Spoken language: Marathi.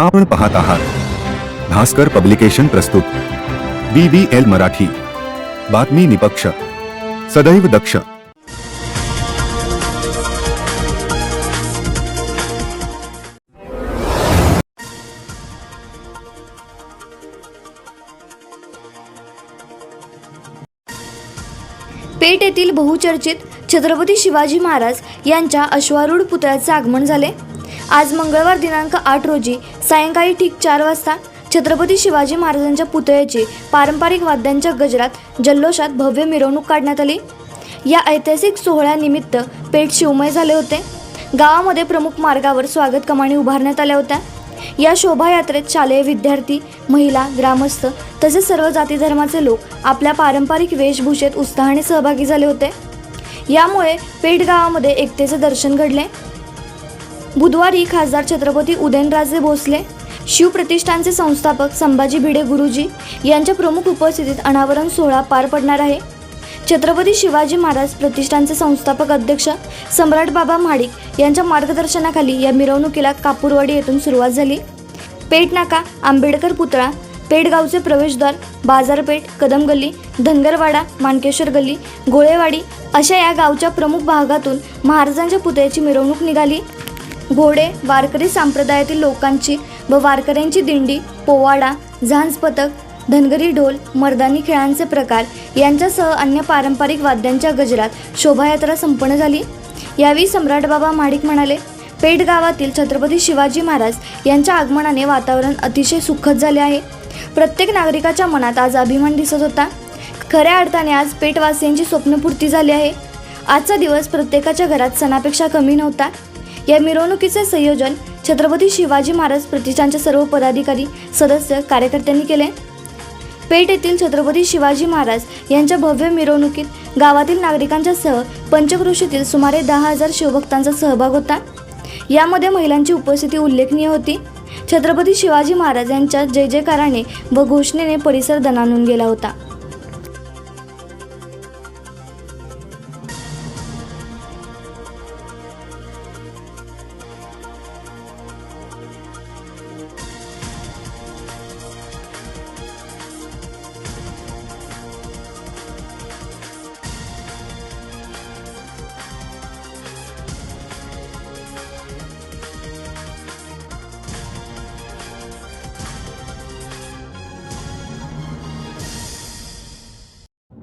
आपण पाहत आहात. भास्कर पब्लिकेशन प्रस्तुत. B B L Marathi. बातमी निपक्ष. सदैव दक्ष. पेठ येथील बहुचर्चित छत्रपती शिवाजी महाराज यांच्या अश्वारूढ पुतळ्याचे आगमन झाले. आज मंगळवार दिनांक आठ रोजी सायंकाळी ठीक चार वाजता छत्रपती शिवाजी महाराजांच्या पुतळ्याची पारंपरिक वाद्यांच्या गजरात जल्लोषात भव्य मिरवणूक काढण्यात आली. या ऐतिहासिक सोहळ्यानिमित्त पेठ शिवमय झाले होते. गावामध्ये प्रमुख मार्गावर स्वागत कमानी उभारण्यात आल्या होत्या. या शोभायात्रेत शालेय विद्यार्थी महिला ग्रामस्थ तसेच सर्व जाती धर्माचे लोक आपल्या पारंपरिक वेशभूषेत उत्साहाने सहभागी झाले होते. यामुळे पेठ गावामध्ये एकतेचे दर्शन घडले. बुधवारी खासदार छत्रपती उदयनराजे भोसले शिवप्रतिष्ठानचे संस्थापक संभाजी भिडे गुरुजी यांच्या प्रमुख उपस्थितीत अनावरण सोहळा पार पडणार आहे. छत्रपती शिवाजी महाराज प्रतिष्ठानचे संस्थापक अध्यक्ष सम्राट बाबा महाडिक यांच्या मार्गदर्शनाखाली या मिरवणुकीला कापूरवाडी येथून सुरुवात झाली. पेटनाका आंबेडकर पुतळा पेठगावचे प्रवेशद्वार बाजारपेठ कदम गल्ली धनगरवाडा मानकेश्वर गल्ली गोळेवाडी अशा या गावच्या प्रमुख भागातून महाराजांच्या पुतळ्याची मिरवणूक निघाली. घोडे वारकरी संप्रदायातील लोकांची व वारकऱ्यांची दिंडी पोवाडा झांज पथक धनगरी ढोल मर्दानी खेळांचे प्रकार यांच्यासह अन्य पारंपरिक वाद्यांच्या गजरात शोभायात्रा संपन्न झाली. यावेळी सम्राट बाबा माडिक म्हणाले पेठ गावातील छत्रपती शिवाजी महाराज यांच्या आगमनाने वातावरण अतिशय सुखद झाले आहे. प्रत्येक नागरिकाच्या मनात आज अभिमान दिसत होता. खऱ्या अर्थाने आज पेठवासियांची स्वप्नपूर्ती झाली आहे. आजचा दिवस प्रत्येकाच्या घरात सणापेक्षा कमी नव्हता. या मिरवणुकीचे संयोजन छत्रपती शिवाजी महाराज प्रतिष्ठानच्या सर्व पदाधिकारी सदस्य कार्यकर्त्यांनी केले. पेठ येथील छत्रपती शिवाजी महाराज यांच्या भव्य मिरवणुकीत गावातील नागरिकांच्या सह पंचकृषीतील सुमारे दहा हजार शिवभक्तांचा सहभाग होता. यामध्ये महिलांची उपस्थिती उल्लेखनीय होती. छत्रपती शिवाजी महाराज यांच्या जय जयकाराने व घोषणेने परिसर दणानून गेला होता.